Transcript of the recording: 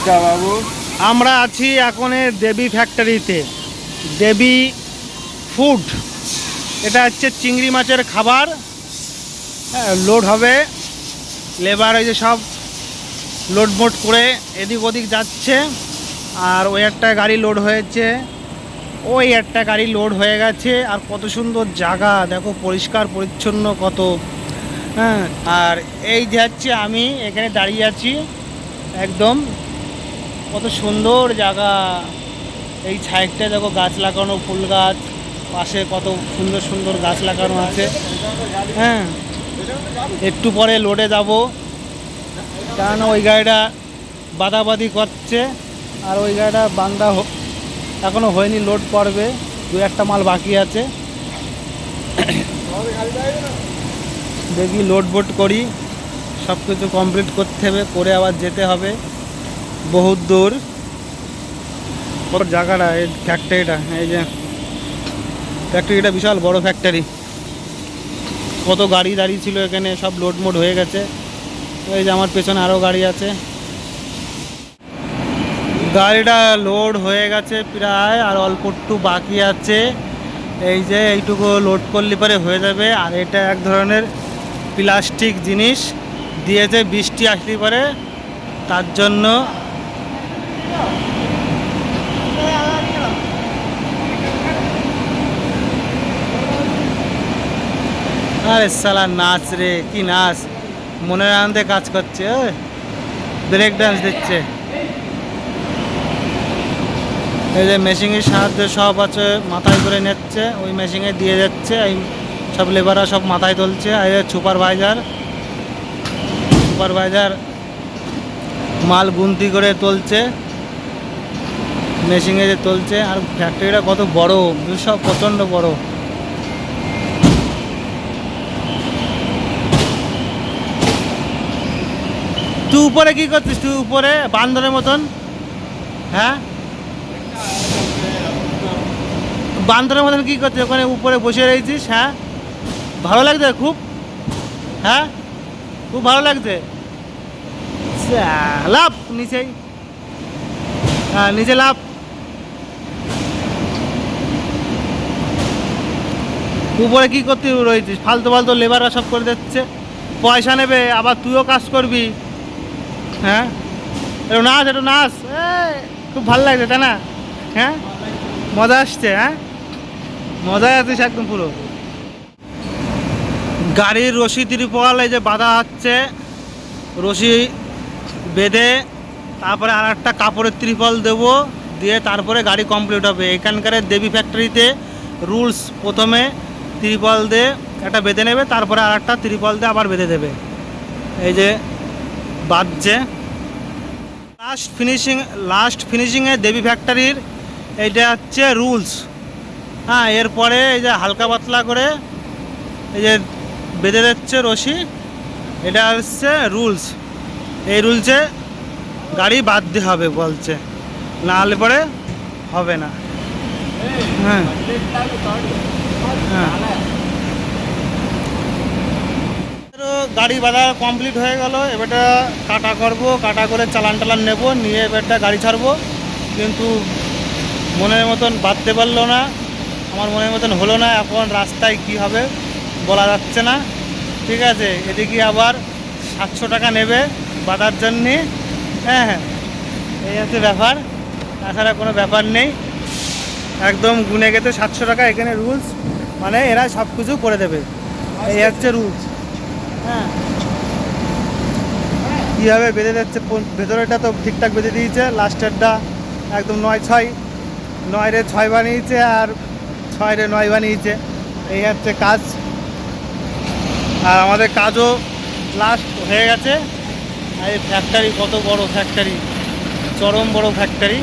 নমস্কার বাবু। আমরা আছি এখন দেবী ফ্যাক্টরিতে দেবী ফুড এটা হচ্ছে চিংড়ি মাছের খাবার। হ্যাঁ, লোড হবে। লেবার ওই যে সব লোড মোড করে এদিক ওদিক যাচ্ছে। আর ওই একটা গাড়ি লোড হয়েছে। ওই একটা গাড়ি লোড হয়ে গেছে। আর কত সুন্দর জায়গা। দেখো পরিষ্কার পরিচ্ছন্ন কত। হ্যাঁ আর এই যে হচ্ছে আমি এখানে দাঁড়িয়ে আছি। একদম কত সুন্দর জায়গা। এই সাইডটা দেখো গাছ লাগানো, ফুল গাছ। পাশে কত সুন্দর সুন্দর গাছ লাগানো আছে। হ্যাঁ একটু পরে লোডে যাব। কারণ ওই গাড়িটা বাদাবাদি করছে, আর ওই গাড়িটা বান্দা হ- এখনও হয়নি লোড করবে। দু একটা মাল বাকি আছে। দেখি লোড বোট করি। সব কিছু কমপ্লিট করতে হবে, করে আবার যেতে হবে। বহুত দূর। বড় জায়গাটা, এই ফ্যাক্টরিটা এই যে ফ্যাক্টরিটা বিশাল বড় ফ্যাক্টরি কত গাড়ি দাঁড়িয়ে ছিল এখানে, সব লোড মোড হয়ে গেছে। এই যে আমার পেছনে আরও গাড়ি আছে। গাড়িটা লোড হয়ে গেছে প্রায়, আর অল্প একটু বাকি আছে। এই যে এইটুকু লোড করলে পরে হয়ে যাবে। আর এটা এক ধরনের প্লাস্টিক জিনিস। দিয়েছে বৃষ্টি আসলে পরে, তার জন্য আরে সালা নাচ রে, কি নাচ? মনের আনন্দে কাজ করছে ব্রেক ডান্স দিচ্ছে। এই যে মেশিনের সাহায্যে সব আছে, মাথায় করে নিচ্ছে, ওই মেশিনে দিয়ে যাচ্ছে, এই সব লেবাররা সব মাথায় তুলছে এই সুপারভাইজার সুপারভাইজার মাল গুনতি করে তুলছে। মেশিনে যে চলছে আর ফ্যাক্টরিটা কত বড় সব প্রচণ্ড বড়। তুই উপরে কি করছিস? তুই উপরে বান্দরের মতন? হ্যাঁ? বান্দরের মতন কি করছিস? ওখানে উপরে বসে রয়েছিস হ্যাঁ? ভালো লাগছে খুব? হ্যাঁ? খুব ভালো লাগছে? লাভ নিচেই হ্যাঁ নিচে লাভ উপরে কি করতে রয়েছিস ফালতু ফালতু লেবাররা সব করে দিচ্ছে। পয়সা নেবে, আবার তুইও কাজ করবি। হ্যাঁ? একটু নাচ একটু নাচ। খুব ভালো লাগছে, তাই না? হ্যাঁ? মজা আসছে হ্যাঁ? মজায় আছিস একদম পুরো। গাড়ির রশি ত্রিপল যে বাঁধা হচ্ছে, রশি বেঁধে তারপরে আর একটা কাপড়ের ত্রিপল দেবো, দিয়ে তারপরে গাড়ি কমপ্লিট হবে। এখানকার দেবী ফ্যাক্টরিতে রুলস প্রথমে ত্রিপল দিয়ে একটা বেঁধে নেবে, তারপরে আর একটা ত্রিপল দিয়ে আবার বেঁধে দেবে। এই যে বাজছে লাস্ট ফিনিশিং লাস্ট ফিনিশিংয়ে দেবী ফ্যাক্টরির এইটা হচ্ছে রুলস হ্যাঁ এরপরে এই যে হালকা পাতলা করে এই যে বেঁধে দিচ্ছে রশি, এটা হচ্ছে রুলস এই রুলসে গাড়ি বাঁধতে হবে বলছে। না হলে পরে হবে না। হ্যাঁ। গাড়ি বাঁধা কমপ্লিট হয়ে গেল। এবারটা কাটা করব, কাটা করে চালান টালান নেব, নিয়ে এবারটা গাড়ি ছাড়বো। কিন্তু মনের মতন বাঁধতে পারল না। আমার মনের মতন হলো না। এখন রাস্তায় কি হবে বলা যাচ্ছে না। ঠিক আছে, এদিকে আবার সাতশো টাকা নেবে বাঁধার জন্যে। হ্যাঁ হ্যাঁ এই হচ্ছে ব্যাপার। তাছাড়া কোনো ব্যাপার নেই। একদম গুনে গেতে সাতশো টাকা এখানে রুলস মানে এরা সব কিছু করে দেবে। এই হচ্ছে রুলস হ্যাঁ। কীভাবে বেঁধে যাচ্ছে ভেতরেটা তো ঠিকঠাক বেঁধে দিয়েছে লাস্টেরটা একদম নয় ছয় নয় রে ছয় বানিয়েছে আর ছয় রে নয় বানিয়েছে। এই হচ্ছে কাজ। আর আমাদের কাজও লাস্ট হয়ে গেছে। আর এই ফ্যাক্টরি কত বড় ফ্যাক্টরি চরম বড় ফ্যাক্টরি